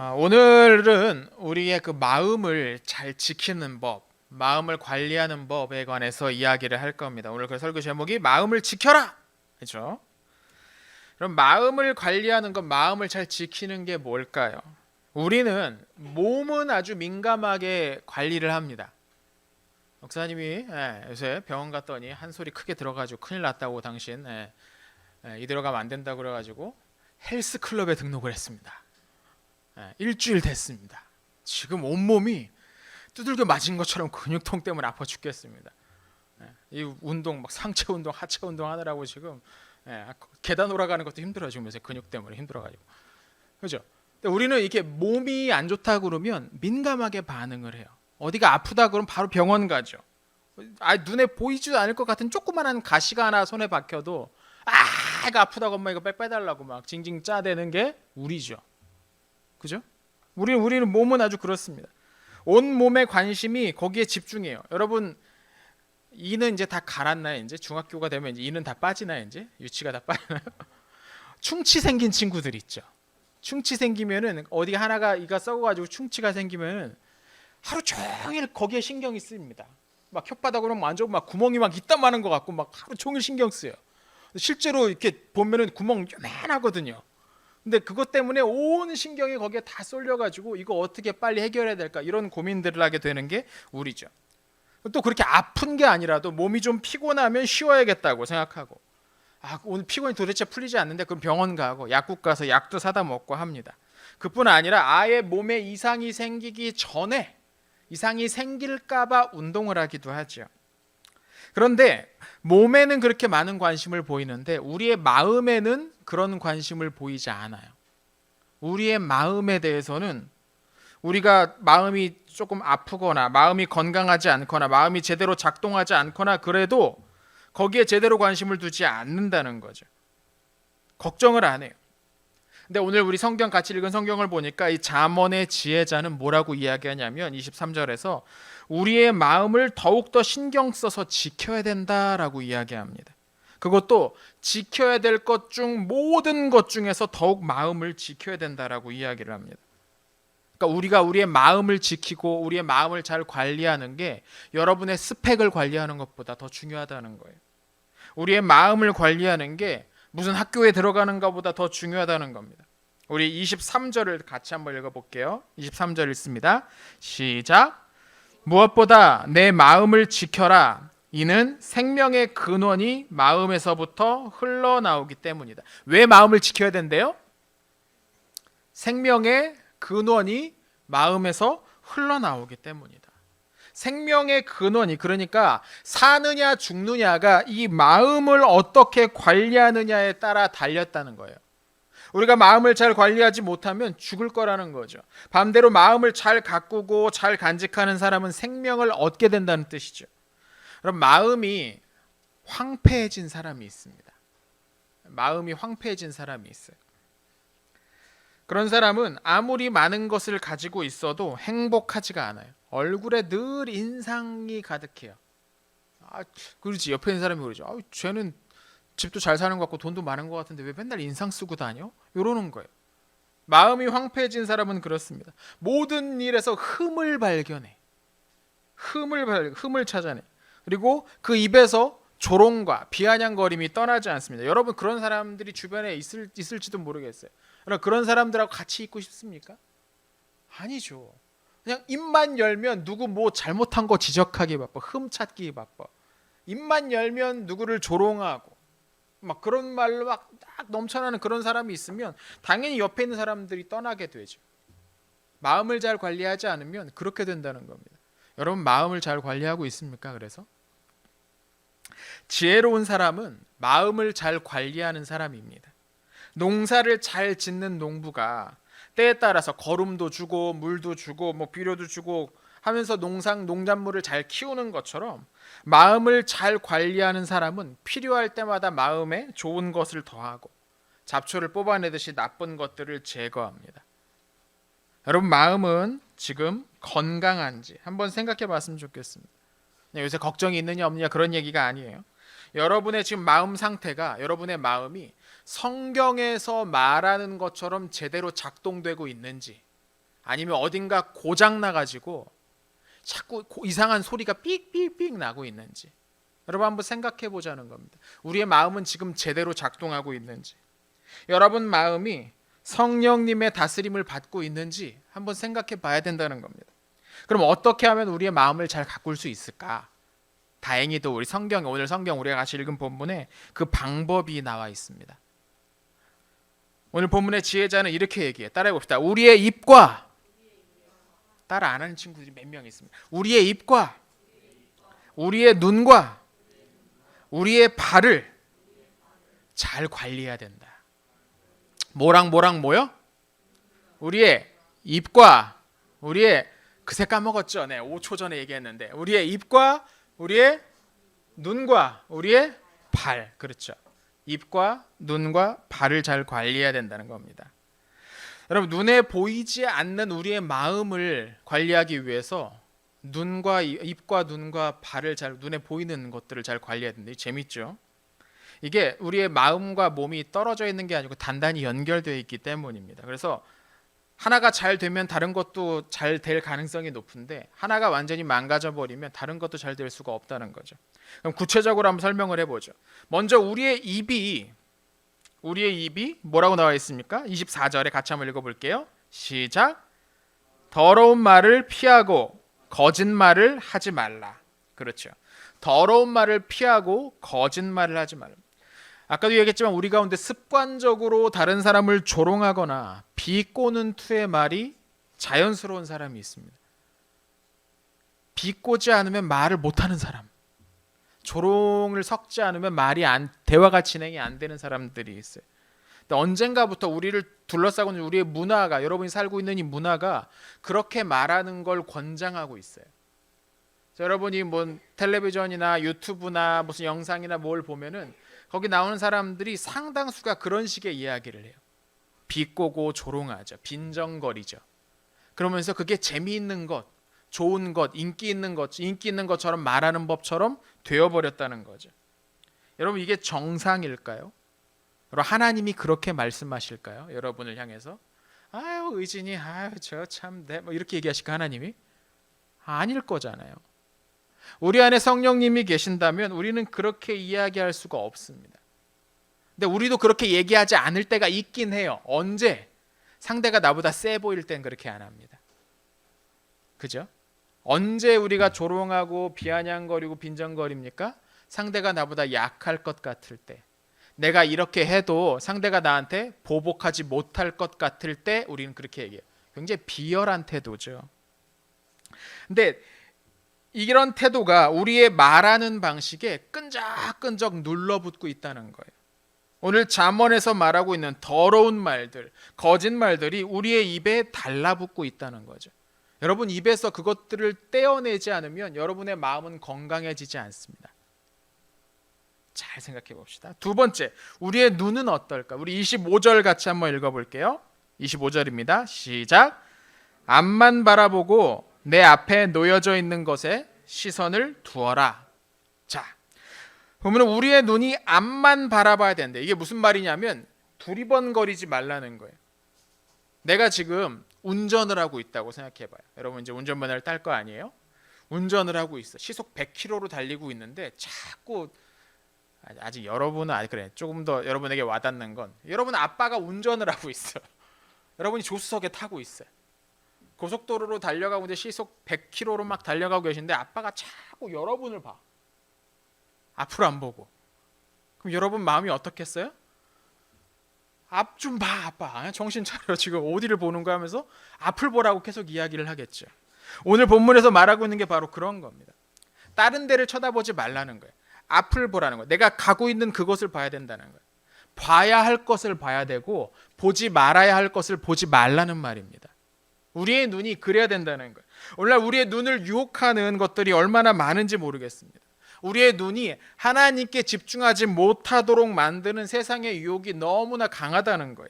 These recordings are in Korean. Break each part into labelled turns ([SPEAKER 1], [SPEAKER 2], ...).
[SPEAKER 1] 아, 오늘은 우리의 그 마음을 잘 지키는 법, 마음을 관리하는 법에 관해서 이야기를 할 겁니다. 오늘 그 설교 제목이 마음을 지켜라. 그렇죠? 그럼 마음을 관리하는 건 마음을 잘 지키는 게 뭘까요? 우리는 몸은 아주 민감하게 관리를 합니다. 목사님이 예, 요새 병원 갔더니 한 소리 크게 들어가지고 큰일 났다고 당신 예, 예, 이 들어가면 안 된다 그래가지고 헬스 클럽에 등록을 했습니다. 예, 일주일 됐습니다. 지금 온 몸이 두들겨 맞은 것처럼 근육통 때문에 아파 죽겠습니다. 예, 이 운동 막 상체 운동, 하체 운동 하느라고 지금 예, 계단 올라가는 것도 힘들어 지금 요새 근육 때문에 힘들어 가지고 그죠? 근데 우리는 이렇게 몸이 안 좋다 그러면 민감하게 반응을 해요. 어디가 아프다 그러면 바로 병원 가죠. 아 눈에 보이지도 않을 것 같은 조그만한 가시가 하나 손에 박혀도 아 이거 아프다고 엄마 이거 빼 빼달라고 막 징징 짜대는 게 우리죠. 그죠? 우리 우리는 몸은 아주 그렇습니다. 온 몸의 관심이 거기에 집중해요. 여러분 이는 이제 다 갈았나요? 이제 중학교가 되면 이제 이는 다 빠지나요? 이제 유치가 다 빠지나요? 충치 생긴 친구들 있죠. 충치 생기면은 어디 하나가 이가 썩어가지고 충치가 생기면은 하루 종일 거기에 신경이 쓰입니다. 막 혓바닥으로 만져고 막 구멍이 막 많은 것 같고 막 하루 종일 신경 쓰여. 실제로 이렇게 보면은 구멍 요만하거든요. 근데 그것 때문에 온 신경이 거기에 다 쏠려가지고 이거 어떻게 빨리 해결해야 될까 이런 고민들을 하게 되는 게 우리죠. 또 그렇게 아픈 게 아니라도 몸이 좀 피곤하면 쉬어야겠다고 생각하고 아 오늘 피곤이 도대체 풀리지 않는데 그럼 병원 가고 약국 가서 약도 사다 먹고 합니다. 그뿐 아니라 아예 몸에 이상이 생기기 전에 이상이 생길까봐 운동을 하기도 하죠. 그런데 몸에는 그렇게 많은 관심을 보이는데 우리의 마음에는 그런 관심을 보이지 않아요. 우리의 마음에 대해서는 우리가 마음이 조금 아프거나 마음이 건강하지 않거나 마음이 제대로 작동하지 않거나 그래도 거기에 제대로 관심을 두지 않는다는 거죠. 걱정을 안 해요. 근데 오늘 우리 성경 같이 읽은 성경을 보니까 이 잠언의 지혜자는 뭐라고 이야기하냐면 23절에서 우리의 마음을 더욱더 신경 써서 지켜야 된다라고 이야기합니다. 그것도 지켜야 될 것 중 모든 것 중에서 더욱 마음을 지켜야 된다라고 이야기를 합니다. 그러니까 우리가 우리의 마음을 지키고 우리의 마음을 잘 관리하는 게 여러분의 스펙을 관리하는 것보다 더 중요하다는 거예요. 우리의 마음을 관리하는 게 무슨 학교에 들어가는가 보다 더 중요하다는 겁니다. 우리 23절을 같이 한번 읽어볼게요. 23절 읽습니다. 시작. 무엇보다 내 마음을 지켜라. 이는 생명의 근원이 마음에서부터 흘러나오기 때문이다. 왜 마음을 지켜야 된대요? 생명의 근원이 마음에서 흘러나오기 때문이다. 생명의 근원이 그러니까 사느냐 죽느냐가 이 마음을 어떻게 관리하느냐에 따라 달렸다는 거예요. 우리가 마음을 잘 관리하지 못하면 죽을 거라는 거죠. 반대로 마음을 잘 가꾸고 잘 간직하는 사람은 생명을 얻게 된다는 뜻이죠. 그럼 마음이 황폐해진 사람이 있습니다. 마음이 황폐해진 사람이 있어요. 그런 사람은 아무리 많은 것을 가지고 있어도 행복하지가 않아요. 얼굴에 늘 인상이 가득해요. 아, 그러지 옆에 있는 사람이 그러죠. 아, 쟤는 집도 잘 사는 것 같고 돈도 많은 것 같은데 왜 맨날 인상 쓰고 다녀? 이러는 거예요. 마음이 황폐해진 사람은 그렇습니다. 모든 일에서 흠을 발견해. 흠을 발 흠을 찾아내. 그리고 그 입에서 조롱과 비아냥거림이 떠나지 않습니다. 여러분 그런 사람들이 주변에 있을 있을지도 모르겠어요. 그러나 그런 사람들하고 같이 있고 싶습니까? 아니죠. 그냥 입만 열면 누구 뭐 잘못한 거 지적하기 바빠. 흠 찾기 바빠. 입만 열면 누구를 조롱하고 막 그런 말로 막딱 넘쳐나는 그런 사람이 있으면 당연히 옆에 있는 사람들이 떠나게 되죠. 마음을 잘 관리하지 않으면 그렇게 된다는 겁니다. 여러분 마음을 잘 관리하고 있습니까? 그래서 지혜로운 사람은 마음을 잘 관리하는 사람입니다. 농사를 잘 짓는 농부가 때에 따라서 거름도 주고 물도 주고 뭐 비료도 주고 하면서 농상 농작물을 잘 키우는 것처럼 마음을 잘 관리하는 사람은 필요할 때마다 마음에 좋은 것을 더하고 잡초를 뽑아내듯이 나쁜 것들을 제거합니다. 여러분 마음은 지금 건강한지 한번 생각해 봤으면 좋겠습니다. 요새 걱정이 있느냐 없느냐 그런 얘기가 아니에요. 여러분의 지금 마음 상태가 여러분의 마음이 성경에서 말하는 것처럼 제대로 작동되고 있는지 아니면 어딘가 고장 나가지고 자꾸 고- 이상한 소리가 삑삑삑 나고 있는지 여러분 한번 생각해 보자는 겁니다. 우리의 마음은 지금 제대로 작동하고 있는지 여러분 마음이 성령님의 다스림을 받고 있는지 한번 생각해 봐야 된다는 겁니다. 그럼 어떻게 하면 우리의 마음을 잘 가꿀 수 있을까? 다행히도 우리 성경 오늘 성경 우리가 같이 읽은 본문에 그 방법이 나와 있습니다. 오늘 본문의 지혜자는 이렇게 얘기해. 따라해 봅시다. 우리의 입과 따라 안 하는 친구들이 몇 명 있습니다. 우리의 입과 우리의 눈과 우리의 발을 잘 관리해야 된다. 뭐랑 뭐랑 뭐요? 우리의 입과 우리의 그새 까먹었죠. 네, 5초 전에 얘기했는데 우리의 입과 우리의 눈과 우리의 발 그렇죠. 입과 눈과 발을 잘 관리해야 된다는 겁니다. 여러분 눈에 보이지 않는 우리의 마음을 관리하기 위해서 눈과 이- 입과 눈과 발을 잘 눈에 보이는 것들을 잘 관리해야 되는데 재밌죠? 이게 우리의 마음과 몸이 떨어져 있는 게 아니고 단단히 연결되어 있기 때문입니다. 그래서 하나가 잘 되면 다른 것도 잘 될 가능성이 높은데 하나가 완전히 망가져 버리면 다른 것도 잘 될 수가 없다는 거죠. 그럼 구체적으로 한번 설명을 해 보죠. 먼저 우리의 입이 우리의 입이 뭐라고 나와 있습니까? 24절에 같이 한번 읽어 볼게요. 시작. 더러운 말을 피하고 거짓말을 하지 말라. 그렇죠. 더러운 말을 피하고 거짓말을 하지 말라. 아까도 얘기했지만 우리 가운데 습관적으로 다른 사람을 조롱하거나 비꼬는 투의 말이 자연스러운 사람이 있습니다. 비꼬지 않으면 말을 못하는 사람, 조롱을 섞지 않으면 말이 안 대화가 진행이 안 되는 사람들이 있어요. 언젠가부터 우리를 둘러싸고 있는 우리의 문화가 여러분이 살고 있는 이 문화가 그렇게 말하는 걸 권장하고 있어요. 여러분이 뭐 텔레비전이나 유튜브나 무슨 영상이나 뭘 보면은 거기 나오는 사람들이 상당수가 그런 식의 이야기를 해요. 비꼬고 조롱하죠. 빈정거리죠. 그러면서 그게 재미있는 것, 좋은 것, 인기 있는 것, 인기 있는 것처럼 말하는 법처럼 되어버렸다는 거죠. 여러분 이게 정상일까요? 여러분 하나님이 그렇게 말씀하실까요? 여러분을 향해서 아유 의진이 아유 저참뭐 이렇게 얘기하실까 하나님이 아닐 거잖아요. 우리 안에 성령님이 계신다면 우리는 그렇게 이야기할 수가 없습니다. 근데 우리도 그렇게 얘기하지 않을 때가 있긴 해요. 언제? 상대가 나보다 세 보일 땐 그렇게 안 합니다. 그죠? 언제 우리가 조롱하고 비아냥거리고 빈정거립니까? 상대가 나보다 약할 것 같을 때. 내가 이렇게 해도 상대가 나한테 보복하지 못할 것 같을 때 우리는 그렇게 얘기해요. 굉장히 비열한 태도죠. 근데 이런 태도가 우리의 말하는 방식에 끈적끈적 눌러붙고 있다는 거예요. 오늘 잠언에서 말하고 있는 더러운 말들, 거짓말들이 우리의 입에 달라붙고 있다는 거죠. 여러분 입에서 그것들을 떼어내지 않으면 여러분의 마음은 건강해지지 않습니다. 잘 생각해 봅시다. 두 번째, 우리의 눈은 어떨까? 우리 25절 같이 한번 읽어 볼게요. 25절입니다. 시작. 앞만 바라보고 내 앞에 놓여져 있는 것에 시선을 두어라. 자, 보면 우리의 눈이 앞만 바라봐야 되는데 이게 무슨 말이냐면 두리번거리지 말라는 거예요. 내가 지금 운전을 하고 있다고 생각해봐요. 여러분 이제 운전면허를 딸 거 아니에요? 운전을 하고 있어. 시속 100km로 달리고 있는데 자꾸 아직- 아직 여러분은 아니 그래 조금 더 여러분에게 와닿는 건 여러분 아빠가 운전을 하고 있어. 여러분이 조수석에 타고 있어요. 고속도로로 달려가고 이제 시속 100km로 막 달려가고 계신데 아빠가 자꾸 여러분을 봐. 앞으로 안 보고. 그럼 여러분 마음이 어떻겠어요? 앞 좀 봐, 아빠. 정신 차려. 지금 어디를 보는 거 하면서 앞을 보라고 계속 이야기를 하겠죠. 오늘 본문에서 말하고 있는 게 바로 그런 겁니다. 다른 데를 쳐다보지 말라는 거예요. 앞을 보라는 거예요. 내가 가고 있는 그것을 봐야 된다는 거예요. 봐야 할 것을 봐야 되고 보지 말아야 할 것을 보지 말라는 말입니다. 우리의 눈이 그래야 된다는 거예요. 오늘날 우리의 눈을 유혹하는 것들이 얼마나 많은지 모르겠습니다. 우리의 눈이 하나님께 집중하지 못하도록 만드는 세상의 유혹이 너무나 강하다는 거예요.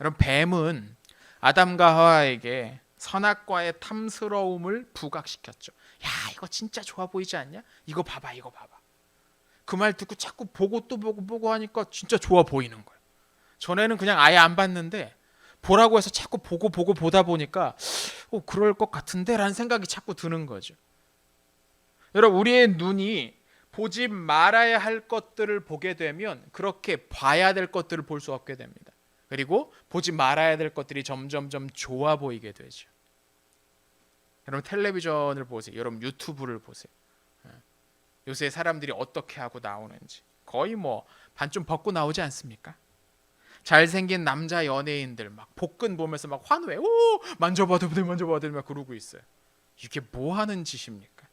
[SPEAKER 1] 여러분 뱀은 아담과 하와에게 선악과의 탐스러움을 부각시켰죠. 야 이거 진짜 좋아 보이지 않냐? 이거 봐봐 이거 봐봐. 그 말 듣고 자꾸 보고 또 보고 보고 하니까 진짜 좋아 보이는 거예요. 전에는 그냥 아예 안 봤는데 보라고 해서 자꾸 보고 보고 보다 보니까 어, 그럴 것 같은데 라는 생각이 자꾸 드는 거죠. 여러분 우리의 눈이 보지 말아야 할 것들을 보게 되면 그렇게 봐야 될 것들을 볼 수 없게 됩니다. 그리고 보지 말아야 될 것들이 점점점 좋아 보이게 되죠. 여러분 텔레비전을 보세요. 여러분 유튜브를 보세요. 예. 요새 사람들이 어떻게 하고 나오는지 거의 뭐 반쯤 벗고 나오지 않습니까? 잘생긴 남자 연예인들 막 복근 보면서 막 환호해. 오 만져봐도 돼 만져봐도 돼막 그러고 있어요. 이게 뭐 하는 짓입니까?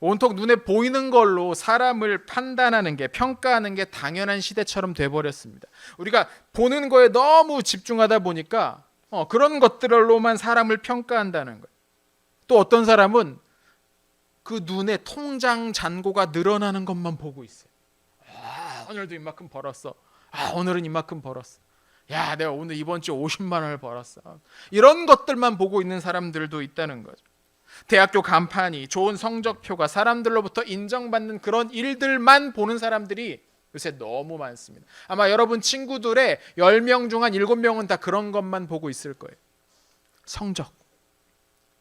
[SPEAKER 1] 온통 눈에 보이는 걸로 사람을 판단하는 게 평가하는 게 당연한 시대처럼 돼 버렸습니다. 우리가 보는 거에 너무 집중하다 보니까 어, 그런 것들로만 사람을 평가한다는 거예요. 또 어떤 사람은 그 눈에 통장 잔고가 늘어나는 것만 보고 있어요. 아, 오늘도 이만큼 벌었어. 아, 오늘은 이만큼 벌었어. 야, 내가 오늘 이번 주 50만 원을 벌었어. 이런 것들만 보고 있는 사람들도 있다는 거죠. 대학교 간판이 좋은 성적표가 사람들로부터 인정받는 그런 일들만 보는 사람들이 요새 너무 많습니다. 아마 여러분 친구들의 10명 중 한 7명은 다 그런 것만 보고 있을 거예요. 성적.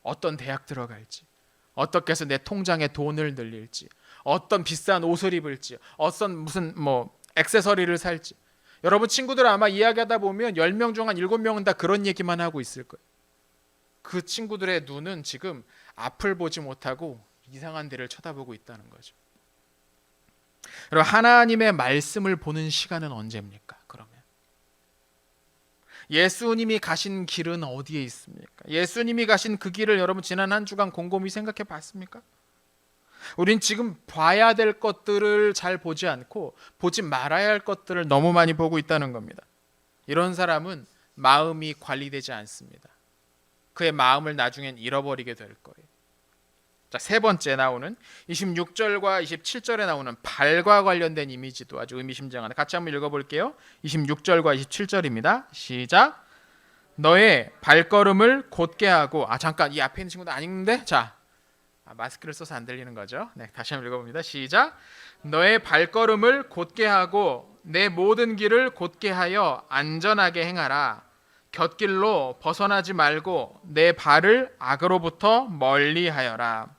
[SPEAKER 1] 어떤 대학 들어갈지. 어떻게 해서 내 통장에 돈을 늘릴지. 어떤 비싼 옷을 입을지. 어떤 무슨 뭐 액세서리를 살지. 여러분 친구들 아마 이야기하다 보면 10명 중 한 7명은 다 그런 얘기만 하고 있을 거예요. 그 친구들의 눈은 지금 앞을 보지 못하고 이상한 데를 쳐다보고 있다는 거죠. 여러분 하나님의 말씀을 보는 시간은 언제입니까? 그러면 예수님이 가신 길은 어디에 있습니까? 예수님이 가신 그 길을 여러분 지난 한 주간 곰곰이 생각해 봤습니까? 우린 지금 봐야 될 것들을 잘 보지 않고 보지 말아야 할 것들을 너무 많이 보고 있다는 겁니다. 이런 사람은 마음이 관리되지 않습니다. 그의 마음을 나중엔 잃어버리게 될 거예요. 자, 세 번째 나오는 26절과 27절에 나오는 발과 관련된 이미지도 아주 의미심장한데 같이 한번 읽어 볼게요. 26절과 27절입니다. 시작. 너의 발걸음을 곧게 하고 아 잠깐 이 앞에 있는 친구도 안 읽는데 자 아, 마스크를 써서 안 들리는 거죠. 네, 다시 한번 읽어봅니다. 시작. 너의 발걸음을 곧게 하고 내 모든 길을 곧게 하여 안전하게 행하라. 곁길로 벗어나지 말고 내 발을 악으로부터 멀리하여라.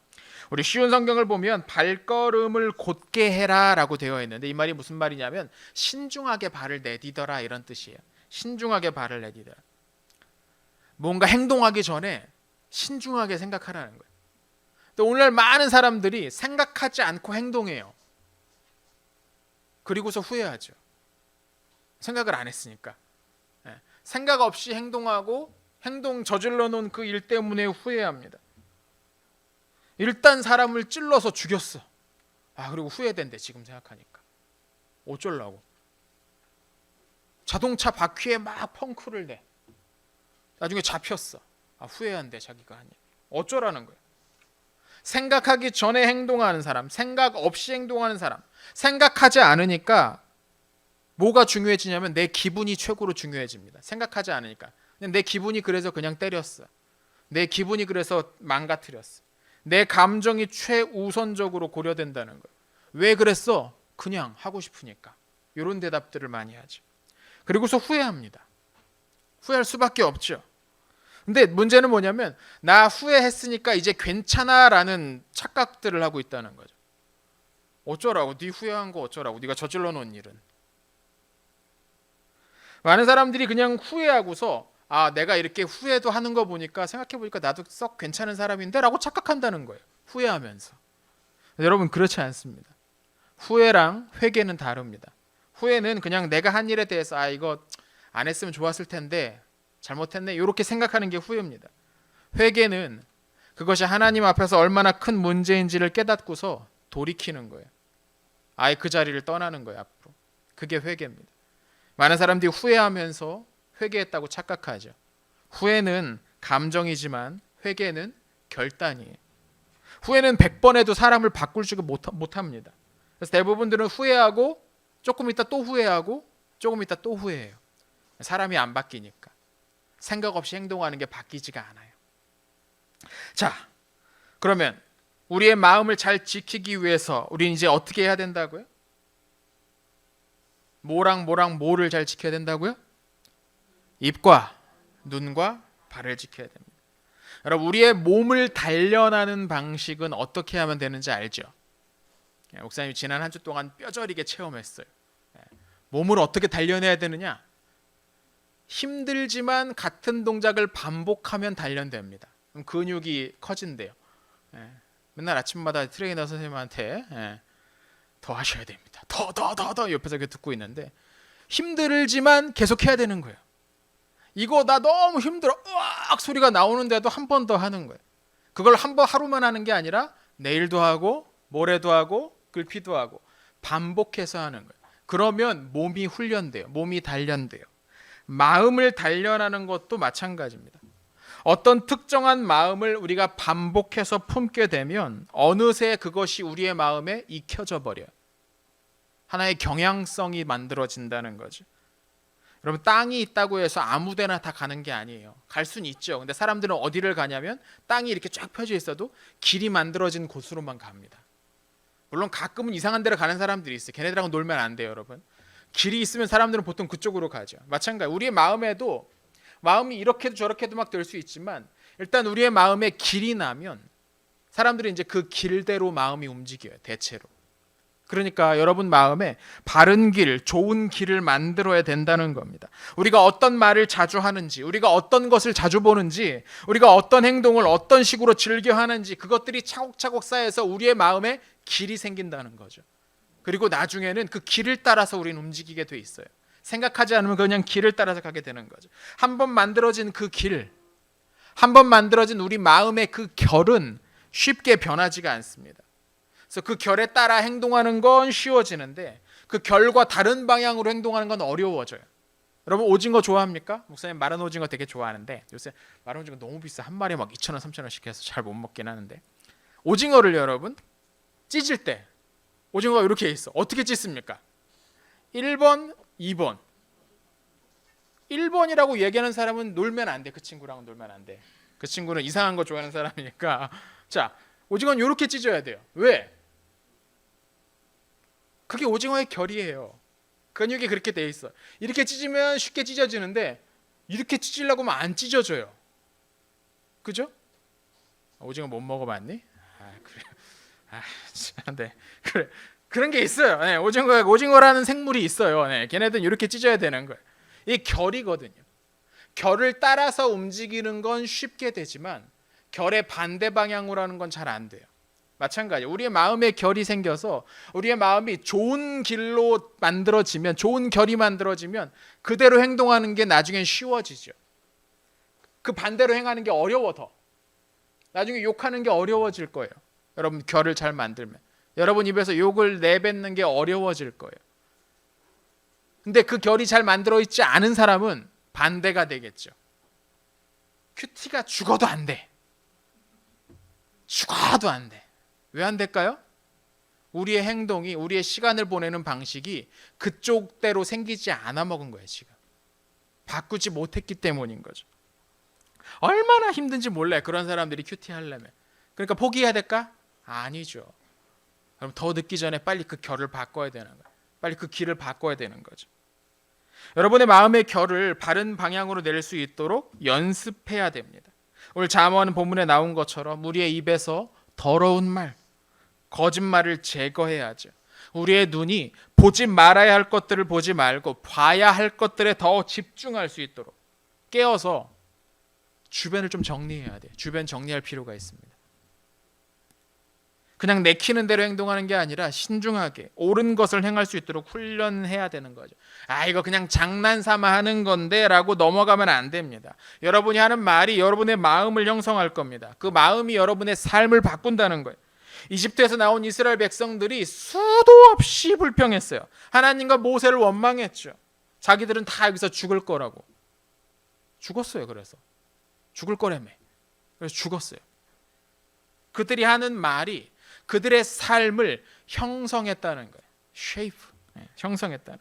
[SPEAKER 1] 우리 쉬운 성경을 보면 발걸음을 곧게 해라라고 되어 있는데 이 말이 무슨 말이냐면 신중하게 발을 내디더라 이런 뜻이에요. 신중하게 발을 내디더라. 뭔가 행동하기 전에 신중하게 생각하라는 거예요. 또 오늘날 많은 사람들이 생각하지 않고 행동해요. 그리고서 후회하죠. 생각을 안 했으니까. 예. 생각 없이 행동하고 행동 저질러 놓은 그 일 때문에 후회합니다. 일단 사람을 찔러서 죽였어. 아 그리고 후회된대 지금 생각하니까. 어쩔라고. 자동차 바퀴에 막 펑크를 내. 나중에 잡혔어. 아 후회한대 자기가 하니. 어쩌라는 거야. 생각하기 전에 행동하는 사람, 생각 없이 행동하는 사람, 생각하지 않으니까 뭐가 중요해지냐면 내 기분이 최고로 중요해집니다. 생각하지 않으니까. 내 기분이 그래서 그냥 때렸어. 내 기분이 그래서 망가뜨렸어. 내 감정이 최우선적으로 고려된다는 거예요. 왜 그랬어? 그냥 하고 싶으니까. 이런 대답들을 많이 하죠. 그리고서 후회합니다. 후회할 수밖에 없죠. 근데 문제는 뭐냐면 나 후회했으니까 이제 괜찮아라는 착각들을 하고 있다는 거죠. 어쩌라고? 네 후회한 거 어쩌라고? 네가 저질러 놓은 일은. 많은 사람들이 그냥 후회하고서 아 내가 이렇게 후회도 하는 거 보니까 생각해 보니까 나도 썩 괜찮은 사람인데라고 착각한다는 거예요. 후회하면서. 여러분 그렇지 않습니다. 후회랑 회개는 다릅니다. 후회는 그냥 내가 한 일에 대해서 아 이거 안 했으면 좋았을 텐데 잘못했네 이렇게 생각하는 게 후회입니다. 회개는 그것이 하나님 앞에서 얼마나 큰 문제인지를 깨닫고서 돌이키는 거예요. 아예 그 자리를 떠나는 거예요 앞으로. 그게 회개입니다. 많은 사람들이 후회하면서 회개했다고 착각하죠. 후회는 감정이지만 회개는 결단이에요. 후회는 100번 해도 사람을 바꿀 줄 못, 합니다. 그래서 대부분들은 후회하고 조금 있다 또 후회하고 조금 있다 또 후회해요. 사람이 안 바뀌니까. 생각 없이 행동하는 게 바뀌지가 않아요. 자, 그러면 우리의 마음을 잘 지키기 위해서 우리는 이제 어떻게 해야 된다고요? 뭐랑 뭐랑 뭐를 잘 지켜야 된다고요? 입과 눈과 발을 지켜야 됩니다. 여러분 우리의 몸을 단련하는 방식은 어떻게 하면 되는지 알죠? 예, 목사님 지난 한 주 동안 뼈저리게 체험했어요. 예, 몸을 어떻게 단련해야 되느냐? 힘들지만 같은 동작을 반복하면 단련됩니다. 근육이 커진대요. 예, 맨날 아침마다 트레이너 선생님한테 예, 더 하셔야 됩니다. 더 더 더 더 옆에서 듣고 있는데 힘들지만 계속 해야 되는 거예요. 이거 나 너무 힘들어. 으악 소리가 나오는데도 한 번 더 하는 거예요. 그걸 한 번 하루만 하는 게 아니라 내일도 하고 모레도 하고 글피도 하고 반복해서 하는 거예요. 그러면 몸이 훈련돼요. 몸이 단련돼요. 마음을 단련하는 것도 마찬가지입니다. 어떤 특정한 마음을 우리가 반복해서 품게 되면 어느새 그것이 우리의 마음에 익혀져 버려요. 하나의 경향성이 만들어진다는 거죠. 여러분 땅이 있다고 해서 아무 데나 다 가는 게 아니에요. 갈 수는 있죠. 근데 사람들은 어디를 가냐면 땅이 이렇게 쫙 펴져 있어도 길이 만들어진 곳으로만 갑니다. 물론 가끔은 이상한 데로 가는 사람들이 있어요. 걔네들하고 놀면 안 돼요, 여러분. 길이 있으면 사람들은 보통 그쪽으로 가죠. 마찬가지. 우리의 마음에도 마음이 이렇게도 저렇게도 막 될 수 있지만 일단 우리의 마음에 길이 나면 사람들이 이제 그 길대로 마음이 움직여요. 대체로. 그러니까 여러분 마음에 바른 길, 좋은 길을 만들어야 된다는 겁니다. 우리가 어떤 말을 자주 하는지, 우리가 어떤 것을 자주 보는지, 우리가 어떤 행동을 어떤 식으로 즐겨 하는지 그것들이 차곡차곡 쌓여서 우리의 마음에 길이 생긴다는 거죠. 그리고 나중에는 그 길을 따라서 우리는 움직이게 돼 있어요. 생각하지 않으면 그냥 길을 따라서 가게 되는 거죠. 한 번 만들어진 그 길, 한 번 만들어진 우리 마음의 그 결은 쉽게 변하지가 않습니다. 그래서 그 결에 따라 행동하는 건 쉬워지는데 그 결과 다른 방향으로 행동하는 건 어려워져요. 여러분 오징어 좋아합니까? 목사님 마른 오징어 되게 좋아하는데 요새 마른 오징어 너무 비싸 한 마리에 막 2천 원, 3천 원씩 해서 잘 못 먹긴 하는데 오징어를 여러분 찢을 때 오징어가 이렇게 있어. 어떻게 찢습니까? 1번, 2번. 1번이라고 얘기하는 사람은 놀면 안 돼. 그 친구랑은 놀면 안 돼. 그 친구는 이상한 거 좋아하는 사람이니까. 자, 오징어는 이렇게 찢어야 돼요. 왜? 그게 오징어의 결이에요. 근육이 그렇게 돼 있어. 이렇게 찢으면 쉽게 찢어지는데 이렇게 찢으려고 하면 안 찢어져요. 그죠? 오징어 못 먹어봤니? 아 참, 네. 그래. 그런 게 있어요. 네, 오징어 오징어라는 생물이 있어요. 네, 걔네들은 이렇게 찢어야 되는 거예요. 이 결이거든요. 결을 따라서 움직이는 건 쉽게 되지만 결의 반대 방향으로 하는 건 잘 안 돼요. 마찬가지. 우리의 마음에 결이 생겨서 우리의 마음이 좋은 길로 만들어지면 좋은 결이 만들어지면 그대로 행동하는 게 나중엔 쉬워지죠. 그 반대로 행하는 게 어려워 더. 나중에 욕하는 게 어려워질 거예요. 여러분 결을 잘 만들면 여러분 입에서 욕을 내뱉는 게 어려워질 거예요. 근데 그 결이 잘 만들어 있지 않은 사람은 반대가 되겠죠. 큐티가 죽어도 안 돼. 죽어도 안 돼. 왜 안 될까요? 우리의 행동이 우리의 시간을 보내는 방식이 그쪽대로 생기지 않아 먹은 거예요, 지금. 바꾸지 못했기 때문인 거죠. 얼마나 힘든지 몰라요. 그런 사람들이 큐티 하려면. 그러니까 포기해야 될까? 아니죠. 그럼 더 늦기 전에 빨리 그 결을 바꿔야 되는 거예요. 빨리 그 길을 바꿔야 되는 거죠. 여러분의 마음의 결을 바른 방향으로 낼 수 있도록 연습해야 됩니다. 오늘 잠언 본문에 나온 것처럼 우리의 입에서 더러운 말, 거짓말을 제거해야죠. 우리의 눈이 보지 말아야 할 것들을 보지 말고 봐야 할 것들에 더 집중할 수 있도록 깨어서 주변을 좀 정리해야 돼. 주변 정리할 필요가 있습니다. 그냥 내키는 대로 행동하는 게 아니라 신중하게 옳은 것을 행할 수 있도록 훈련해야 되는 거죠. 아 이거 그냥 장난 삼아 하는 건데 라고 넘어가면 안 됩니다. 여러분이 하는 말이 여러분의 마음을 형성할 겁니다. 그 마음이 여러분의 삶을 바꾼다는 거예요. 이집트에서 나온 이스라엘 백성들이 수도 없이 불평했어요. 하나님과 모세를 원망했죠. 자기들은 다 여기서 죽을 거라고. 죽었어요. 그래서 죽을 거라며. 그래서 죽었어요. 그들이 하는 말이 그들의 삶을 형성했다는 거예요. shape, 네, 형성했다는.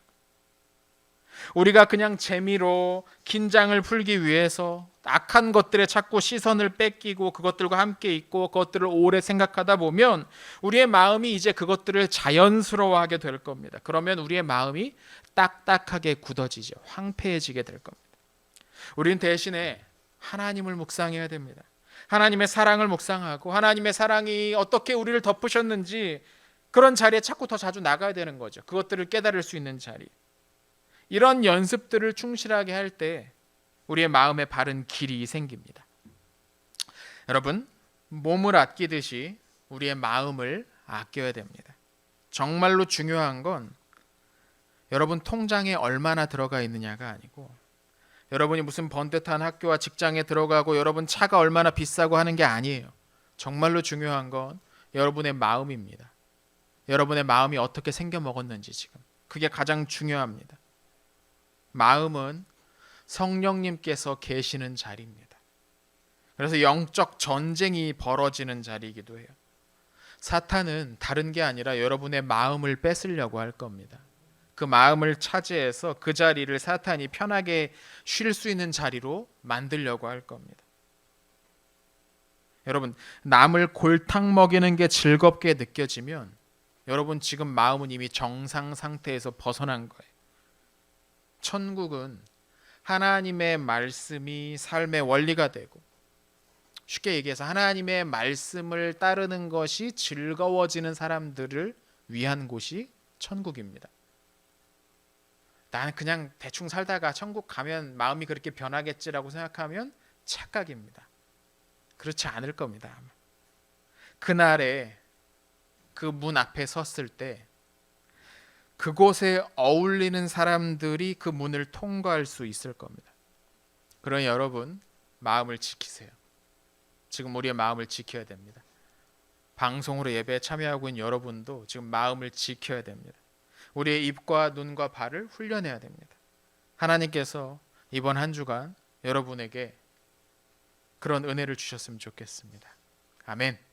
[SPEAKER 1] 우리가 그냥 재미로 긴장을 풀기 위해서 악한 것들에 자꾸 시선을 뺏기고 그것들과 함께 있고 그것들을 오래 생각하다 보면 우리의 마음이 이제 그것들을 자연스러워하게 될 겁니다. 그러면 우리의 마음이 딱딱하게 굳어지죠. 황폐해지게 될 겁니다. 우리는 대신에 하나님을 묵상해야 됩니다. 하나님의 사랑을 묵상하고 하나님의 사랑이 어떻게 우리를 덮으셨는지 그런 자리에 자꾸 더 자주 나가야 되는 거죠. 그것들을 깨달을 수 있는 자리. 이런 연습들을 충실하게 할 때 우리의 마음에 바른 길이 생깁니다. 여러분, 몸을 아끼듯이 우리의 마음을 아껴야 됩니다. 정말로 중요한 건 여러분 통장에 얼마나 들어가 있느냐가 아니고 여러분이 무슨 번듯한 학교와 직장에 들어가고 여러분 차가 얼마나 비싸고 하는 게 아니에요. 정말로 중요한 건 여러분의 마음입니다. 여러분의 마음이 어떻게 생겨 먹었는지 지금 그게 가장 중요합니다. 마음은 성령님께서 계시는 자리입니다. 그래서 영적 전쟁이 벌어지는 자리이기도 해요. 사탄은 다른 게 아니라 여러분의 마음을 뺏으려고 할 겁니다. 그 마음을 차지해서 그 자리를 사탄이 편하게 쉴 수 있는 자리로 만들려고 할 겁니다. 여러분, 남을 골탕 먹이는 게 즐겁게 느껴지면 여러분 지금 마음은 이미 정상 상태에서 벗어난 거예요. 천국은 하나님의 말씀이 삶의 원리가 되고 쉽게 얘기해서 하나님의 말씀을 따르는 것이 즐거워지는 사람들을 위한 곳이 천국입니다. 나는 그냥 대충 살다가 천국 가면 마음이 그렇게 변하겠지라고 생각하면 착각입니다. 그렇지 않을 겁니다. 그날에 그 문 앞에 섰을 때 그곳에 어울리는 사람들이 그 문을 통과할 수 있을 겁니다. 그러니 여러분 마음을 지키세요. 지금 우리의 마음을 지켜야 됩니다. 방송으로 예배에 참여하고 있는 여러분도 지금 마음을 지켜야 됩니다. 우리의 입과 눈과 발을 훈련해야 됩니다. 하나님께서 이번 한 주간 여러분에게 그런 은혜를 주셨으면 좋겠습니다. 아멘.